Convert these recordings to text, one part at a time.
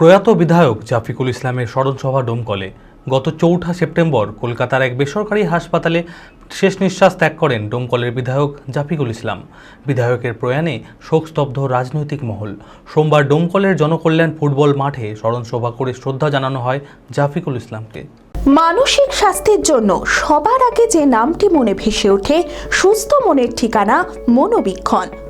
প্রয়াত বিধায়ক জাফিকুল ইসলামের স্মরণসভা ডোমকলে গত চৌঠা সেপ্টেম্বর কলকাতার এক বেসরকারি হাসপাতালে শেষ নিঃশ্বাস ত্যাগ করেন ডোমকলের বিধায়ক জাফিকুল ইসলাম। বিধায়কের প্রয়াণে শোকস্তব্ধ রাজনৈতিক মহল। সোমবার ডোমকলের জনকল্যাণ ফুটবল মাঠে স্মরণসভা করে শ্রদ্ধা জানানো হয় জাফিকুল ইসলামকে। মানসিক স্বাস্থ্যের জন্য সবার আগে যে নামটি মনে ভেসে ওঠে, সুস্থ মনের ঠিকানা মনোবীক্ষণ।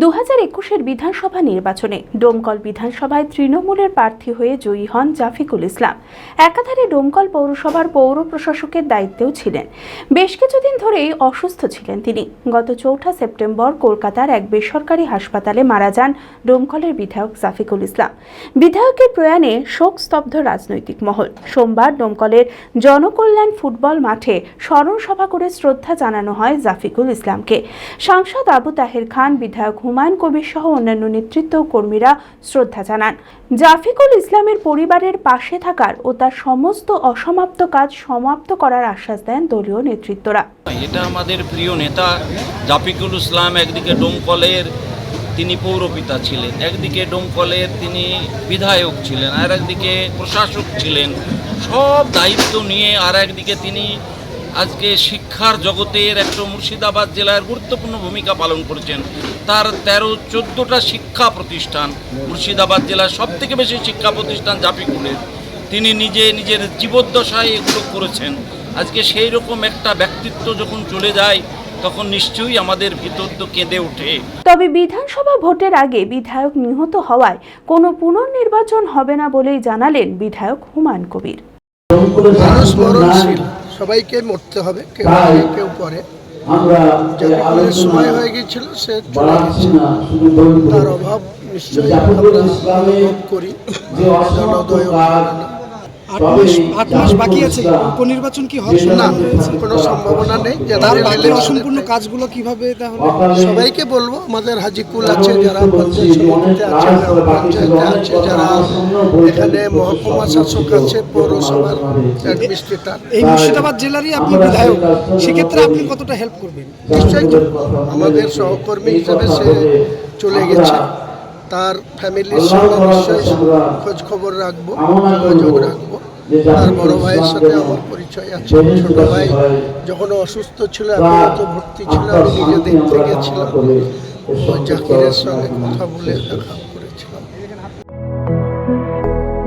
দু হাজার একুশের বিধানসভা নির্বাচনে ডোমকল বিধানসভায় তৃণমূলের প্রার্থী হয়ে জয়ী হন জাফিকুল ইসলাম। একাধারে ডোমকল পৌরসভার পৌর প্রশাসকের দায়িত্বেও ছিলেন। বেশ কিছুদিন ধরেই অসুস্থ ছিলেন তিনি। গত চৌঠা সেপ্টেম্বর কলকাতার এক বেসরকারি হাসপাতালে মারা যান ডোমকলের বিধায়ক জাফিকুল ইসলাম। বিধায়কের প্রয়াণে শোকস্তব্ধ রাজনৈতিক মহল। সোমবার ডোমকলের জনকল্যাণ ফুটবল মাঠে স্মরণ সভা করে শ্রদ্ধা জানানো হয় জাফিকুল ইসলামকে। সাংসদ আবু তাহের খান, বিধায়ক হুমায়ুন কবির সহ অন্যান্য নেতৃত্ব কর্মীরা শ্রদ্ধা জানান। জাফিকুল ইসলামের পরিবারের পাশে থাকার ও তার সমস্ত অসমাপ্ত কাজ সমাপ্ত করার আশ্বাস দেন দলীয় নেতৃত্বরা। এটা আমাদের প্রিয় নেতা জাফিকুল ইসলাম, একদিকে ডোমকলের তিনি পৌরপিতা ছিলেন, একদিকে ডোমকলের তিনি বিধায়ক ছিলেন আর একদিকে প্রশাসক ছিলেন। সব দায়িত্ব নিয়ে আর একদিকে তিনি আজকে শিক্ষার জগতের একটা মুর্শিদাবাদ জেলার গুরুত্বপূর্ণ ভূমিকা পালন করেছেন। তার তেরো চোদ্দোটা শিক্ষা প্রতিষ্ঠান মুর্শিদাবাদ জেলার সব থেকে বেশি শিক্ষা প্রতিষ্ঠান জাফিকুলের। তিনি নিজে নিজের জীবদ্দশায় এগুলো করেছেন। আজকে সেই রকম একটা ব্যক্তিত্ব যখন চলে যায় তখন নিশ্চয়ই আমাদের ভিতর তো কেঁদে ওঠে। তবে বিধানসভা ভোটের আগে বিধায়ক নিহত হওয়ায় কোনো পুনর্নির্বাচন হবে না বলেই জানালেন বিধায়ক হুমায়ুন কবির। মানুষ মরণশীল সবাইকে মরতে হবে কেউ আগে কেউ পরে। সময় হয়ে গিয়েছিল সে চলে গেছে তার অভাব নিশ্চয়ই আমরা করি। জনদয় আট মাস আট মাস বাকি আছে। উপনির্বাচন কি হবে না কোনো সম্ভাবনা নেই। তার বাকি অসম্পূর্ণ কাজগুলো কীভাবে তাহলে? সবাইকে বলব আমাদের হাজিকুল আছে যারা পঞ্চায়েত আছে পঞ্চায়েতে আছে যারা এখানে মহকুমা শাসক আছে পৌরসভার অ্যাডমিনিস্ট্রেটর। এই মুর্শিদাবাদ জেলারই আপনি বিধায়ক সেক্ষেত্রে আপনি কতটা হেল্প করবেন? নিশ্চয়ই আমাদের সহকর্মী হিসেবে সে চলে গেছে। তার ফ্যামিলির সঙ্গে নিশ্চয়ই খোঁজ খবর রাখব যোগাযোগ রাখব। তার বড় ভাইয়ের সাথে আমার পরিচয় আছে ছোট ভাই যখন অসুস্থ ছিল তো ভর্তি ছিল আমি নিজে দেখতে গেছিলাম। ওই জাকিরের সঙ্গে কথা বলে দেখা।